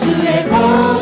주의 공